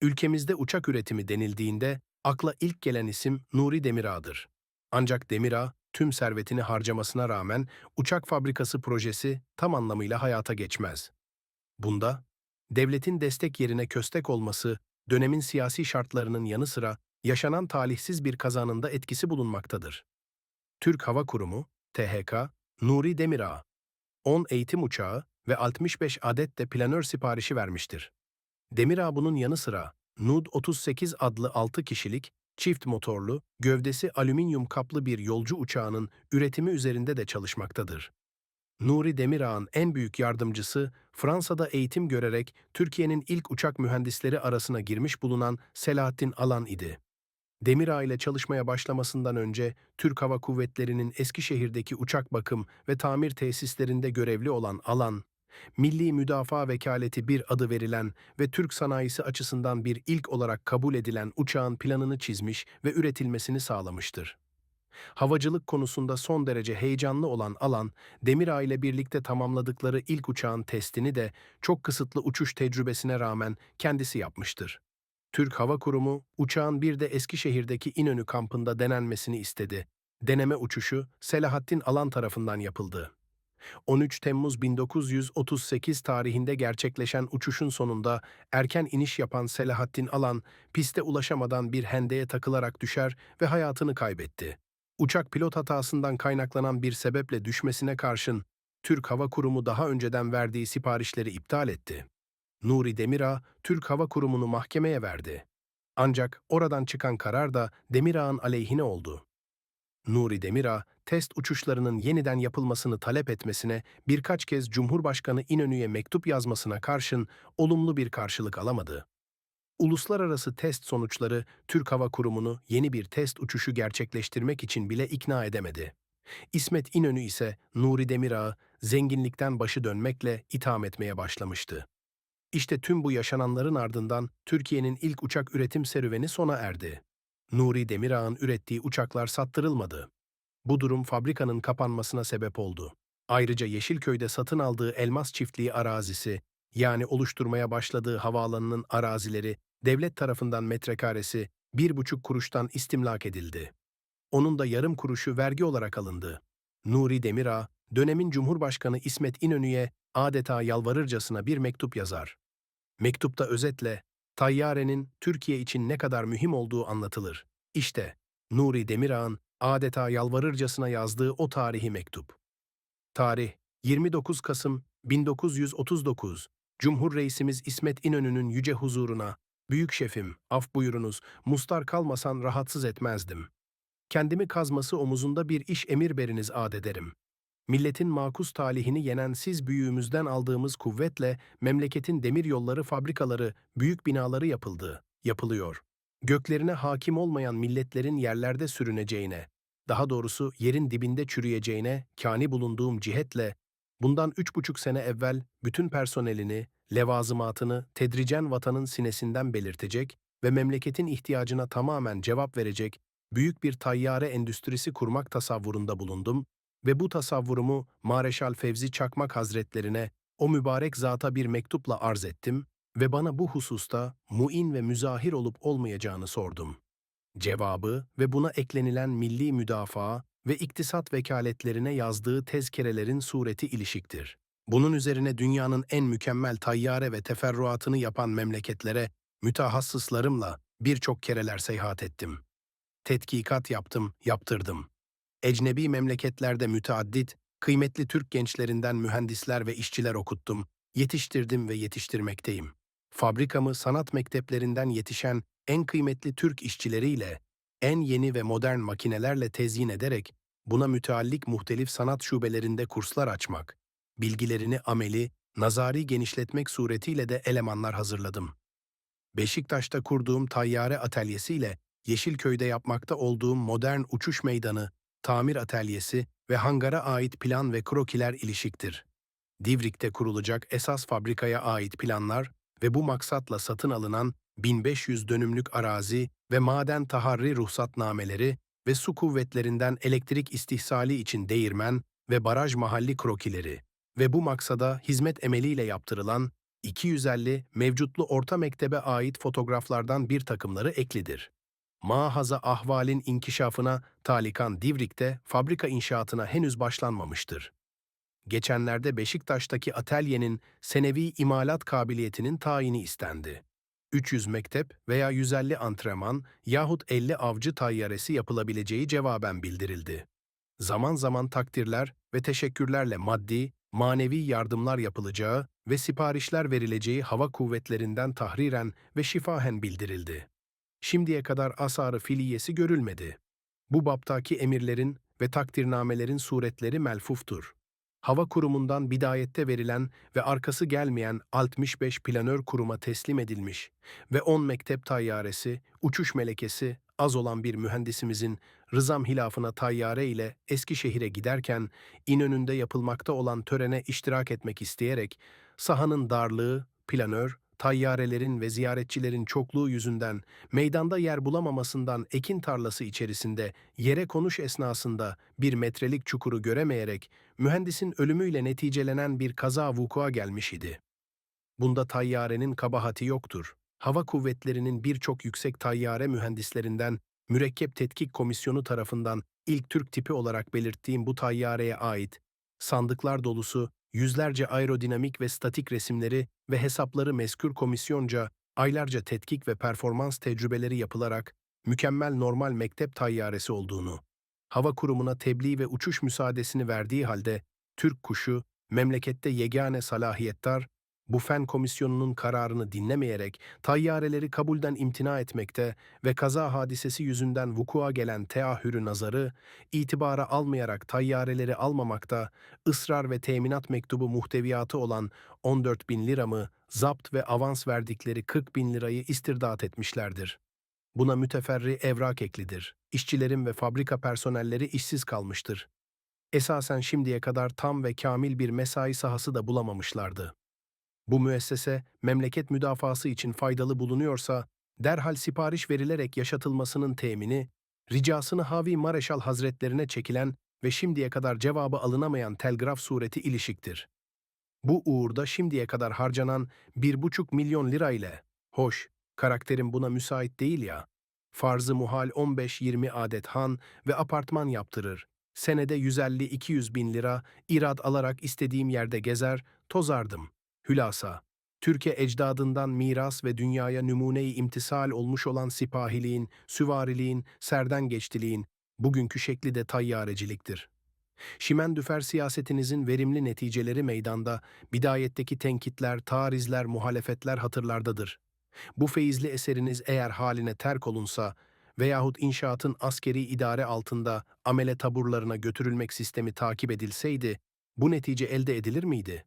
Ülkemizde uçak üretimi denildiğinde akla ilk gelen isim Nuri Demirağ'dır. Ancak Demirağ tüm servetini harcamasına rağmen uçak fabrikası projesi tam anlamıyla hayata geçmez. Bunda devletin destek yerine köstek olması, dönemin siyasi şartlarının yanı sıra yaşanan talihsiz bir kazanında etkisi bulunmaktadır. Türk Hava Kurumu, THK, Nuri Demirağ, 10 eğitim uçağı ve 65 adet de planör siparişi vermiştir. Demirağ bunun yanı sıra Nud-38 adlı 6 kişilik, çift motorlu, gövdesi alüminyum kaplı bir yolcu uçağının üretimi üzerinde de çalışmaktadır. Nuri Demirağ'ın en büyük yardımcısı, Fransa'da eğitim görerek Türkiye'nin ilk uçak mühendisleri arasına girmiş bulunan Selahattin Alan idi. Demirağ ile çalışmaya başlamasından önce Türk Hava Kuvvetleri'nin Eskişehir'deki uçak bakım ve tamir tesislerinde görevli olan Alan, Milli Müdafaa Vekaleti bir adı verilen ve Türk sanayisi açısından bir ilk olarak kabul edilen uçağın planını çizmiş ve üretilmesini sağlamıştır. Havacılık konusunda son derece heyecanlı olan Alan, Demirağ ile birlikte tamamladıkları ilk uçağın testini de çok kısıtlı uçuş tecrübesine rağmen kendisi yapmıştır. Türk Hava Kurumu, uçağın bir de Eskişehir'deki İnönü kampında denenmesini istedi. Deneme uçuşu Selahattin Alan tarafından yapıldı. 13 Temmuz 1938 tarihinde gerçekleşen uçuşun sonunda erken iniş yapan Selahattin Alan, piste ulaşamadan bir hendeye takılarak düşer ve hayatını kaybetti. Uçak pilot hatasından kaynaklanan bir sebeple düşmesine karşın Türk Hava Kurumu daha önceden verdiği siparişleri iptal etti. Nuri Demirağ, Türk Hava Kurumu'nu mahkemeye verdi. Ancak oradan çıkan karar da Demirağ'ın aleyhine oldu. Nuri Demirağ, test uçuşlarının yeniden yapılmasını talep etmesine birkaç kez Cumhurbaşkanı İnönü'ye mektup yazmasına karşın olumlu bir karşılık alamadı. Uluslararası test sonuçları Türk Hava Kurumu'nu yeni bir test uçuşu gerçekleştirmek için bile ikna edemedi. İsmet İnönü ise Nuri Demirağ'ı zenginlikten başı dönmekle itham etmeye başlamıştı. İşte tüm bu yaşananların ardından Türkiye'nin ilk uçak üretim serüveni sona erdi. Nuri Demirağ'ın ürettiği uçaklar sattırılmadı. Bu durum fabrikanın kapanmasına sebep oldu. Ayrıca Yeşilköy'de satın aldığı elmas çiftliği arazisi, yani oluşturmaya başladığı havaalanının arazileri, devlet tarafından metrekaresi bir buçuk kuruştan istimlak edildi. Onun da yarım kuruşu vergi olarak alındı. Nuri Demirağ, dönemin Cumhurbaşkanı İsmet İnönü'ye adeta yalvarırcasına bir mektup yazar. Mektupta özetle, Tayyare'nin Türkiye için ne kadar mühim olduğu anlatılır. İşte, Nuri Demirağ'ın adeta yalvarırcasına yazdığı o tarihi mektup. Tarih 29 Kasım 1939 Cumhur Reisimiz İsmet İnönü'nün yüce huzuruna, Büyük şefim, af buyurunuz, mustar kalmasan rahatsız etmezdim. Kendimi kazması omuzunda bir iş emir beriniz ad ederim. Milletin makus talihini yenen siz büyüğümüzden aldığımız kuvvetle memleketin demir yolları fabrikaları, büyük binaları yapıldı, yapılıyor. Göklerine hakim olmayan milletlerin yerlerde sürüneceğine, daha doğrusu yerin dibinde çürüyeceğine kani bulunduğum cihetle, bundan üç buçuk sene evvel bütün personelini, levazımatını tedricen vatanın sinesinden belirtecek ve memleketin ihtiyacına tamamen cevap verecek büyük bir tayyare endüstrisi kurmak tasavvurunda bulundum ve bu tasavvurumu Mareşal Fevzi Çakmak Hazretlerine o mübarek zata bir mektupla arz ettim ve bana bu hususta muin ve müzahir olup olmayacağını sordum. Cevabı ve buna eklenilen milli müdafaa ve iktisat vekaletlerine yazdığı tezkerelerin sureti ilişiktir. Bunun üzerine dünyanın en mükemmel tayyare ve teferruatını yapan memleketlere mütehassıslarımla birçok kereler seyahat ettim. Tetkikat yaptım, yaptırdım. Ecnebi memleketlerde müteaddit, kıymetli Türk gençlerinden mühendisler ve işçiler okuttum, yetiştirdim ve yetiştirmekteyim. Fabrikamı sanat mekteplerinden yetişen en kıymetli Türk işçileriyle, en yeni ve modern makinelerle tezyin ederek, buna müteallik muhtelif sanat şubelerinde kurslar açmak, bilgilerini ameli, nazari genişletmek suretiyle de elemanlar hazırladım. Beşiktaş'ta kurduğum tayyare atölyesiyle Yeşilköy'de yapmakta olduğum modern uçuş meydanı, tamir atölyesi ve hangara ait plan ve krokiler ilişiktir. Divrik'te kurulacak esas fabrikaya ait planlar ve bu maksatla satın alınan 1500 dönümlük arazi ve maden taharri ruhsatnameleri ve su kuvvetlerinden elektrik istihsali için değirmen ve baraj mahalli krokileri ve bu maksada hizmet emeliyle yaptırılan 250 mevcutlu orta mektebe ait fotoğraflardan bir takımları eklidir. Mahaza ahvalin inkişafına talikan Divrik'te fabrika inşaatına henüz başlanmamıştır. Geçenlerde Beşiktaş'taki atölyenin senevi imalat kabiliyetinin tayini istendi. 300 mektep veya 150 antrenman yahut 50 avcı tayyaresi yapılabileceği cevaben bildirildi. Zaman zaman takdirler ve teşekkürlerle maddi, manevi yardımlar yapılacağı ve siparişler verileceği hava kuvvetlerinden tahriren ve şifahen bildirildi. Şimdiye kadar asarı filiyesi görülmedi. Bu baptaki emirlerin ve takdirnamelerin suretleri melfuftur. Hava kurumundan bidayette verilen ve arkası gelmeyen 65 planör kuruma teslim edilmiş ve 10 mektep tayyaresi, uçuş melekesi, az olan bir mühendisimizin Rızam hilafına tayyare ile Eskişehir'e giderken İnönü'nde yapılmakta olan törene iştirak etmek isteyerek sahanın darlığı, planör, tayyarelerin ve ziyaretçilerin çokluğu yüzünden meydanda yer bulamamasından ekin tarlası içerisinde yere konuş esnasında bir metrelik çukuru göremeyerek mühendisin ölümüyle neticelenen bir kaza vukua gelmiş idi. Bunda tayyarenin kabahati yoktur. Hava kuvvetlerinin birçok yüksek tayyare mühendislerinden Mürekkep Tetkik Komisyonu tarafından ilk Türk tipi olarak belirttiğim bu tayyareye ait sandıklar dolusu yüzlerce aerodinamik ve statik resimleri ve hesapları meskür komisyonca aylarca tetkik ve performans tecrübeleri yapılarak mükemmel normal mektep tayyaresi olduğunu, hava kurumuna tebliğ ve uçuş müsaadesini verdiği halde Türk kuşu memlekette yegane salahiyettar bu fen komisyonunun kararını dinlemeyerek tayyareleri kabulden imtina etmekte ve kaza hadisesi yüzünden vukua gelen teahhürü nazarı, itibara almayarak tayyareleri almamakta, ısrar ve teminat mektubu muhteviyatı olan 14 bin liramı, zapt ve avans verdikleri 40 bin lirayı istirdat etmişlerdir. Buna müteferri evrak eklidir. İşçilerin ve fabrika personelleri işsiz kalmıştır. Esasen şimdiye kadar tam ve kamil bir mesai sahası da bulamamışlardı. Bu müessese memleket müdafası için faydalı bulunuyorsa, derhal sipariş verilerek yaşatılmasının temini, ricasını Havi Mareşal Hazretlerine çekilen ve şimdiye kadar cevabı alınamayan telgraf sureti ilişiktir. Bu uğurda şimdiye kadar harcanan bir buçuk milyon lira ile, hoş, karakterim buna müsait değil ya, farzı muhal 15-20 adet han ve apartman yaptırır, senede 150-200 bin lira irad alarak istediğim yerde gezer, tozardım.'' Hülasa, Türkiye ecdadından miras ve dünyaya numune-i imtisal olmuş olan sipahiliğin, süvariliğin, serden geçtiliğin, bugünkü şekli de tayyareciliktir. Şimendüfer siyasetinizin verimli neticeleri meydanda, bidayetteki tenkitler, tarizler, muhalefetler hatırlardadır. Bu feyizli eseriniz eğer haline terk olunsa veyahut inşaatın askeri idare altında amele taburlarına götürülmek sistemi takip edilseydi, bu netice elde edilir miydi?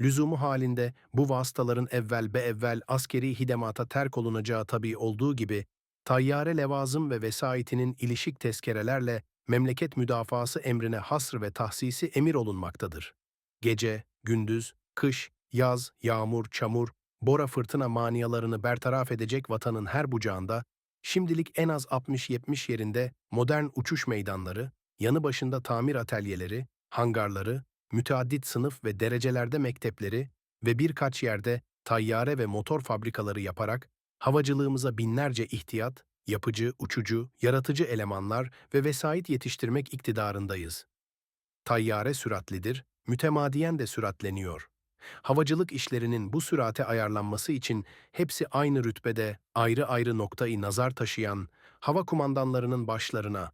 Lüzumu halinde bu vasıtaların evvel be evvel askeri hidemata terk olunacağı tabii olduğu gibi, tayyare levazım ve vesayetinin ilişik tezkerelerle memleket müdafası emrine hasr ve tahsisi emir olunmaktadır. Gece, gündüz, kış, yaz, yağmur, çamur, bora fırtına maniyalarını bertaraf edecek vatanın her bucağında, şimdilik en az 60-70 yerinde modern uçuş meydanları, yanı başında tamir atelyeleri, hangarları, müteaddit sınıf ve derecelerde mektepleri ve birkaç yerde tayyare ve motor fabrikaları yaparak havacılığımıza binlerce ihtiyat, yapıcı, uçucu, yaratıcı elemanlar ve vesait yetiştirmek iktidarındayız. Tayyare süratlidir, mütemadiyen de süratleniyor. Havacılık işlerinin bu sürate ayarlanması için hepsi aynı rütbede, ayrı ayrı noktayı nazar taşıyan, hava kumandanlarının başlarına,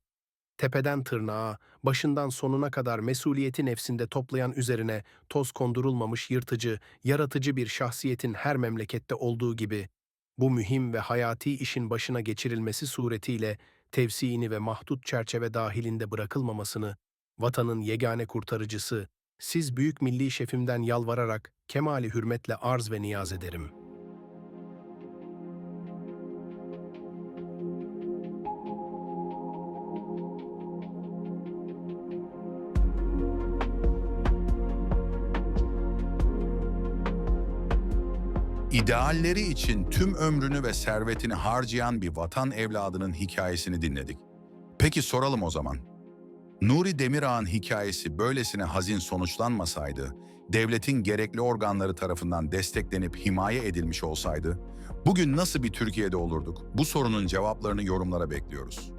tepeden tırnağa, başından sonuna kadar mesuliyeti nefsinde toplayan üzerine toz kondurulmamış yırtıcı, yaratıcı bir şahsiyetin her memlekette olduğu gibi, bu mühim ve hayati işin başına geçirilmesi suretiyle tevsiini ve mahdut çerçeve dahilinde bırakılmamasını, vatanın yegane kurtarıcısı, siz büyük milli şefimden yalvararak kemali hürmetle arz ve niyaz ederim.'' İdealleri için tüm ömrünü ve servetini harcayan bir vatan evladının hikayesini dinledik. Peki soralım o zaman. Nuri Demirağ'ın hikayesi böylesine hazin sonuçlanmasaydı, devletin gerekli organları tarafından desteklenip himaye edilmiş olsaydı, bugün nasıl bir Türkiye'de olurduk? Bu sorunun cevaplarını yorumlara bekliyoruz.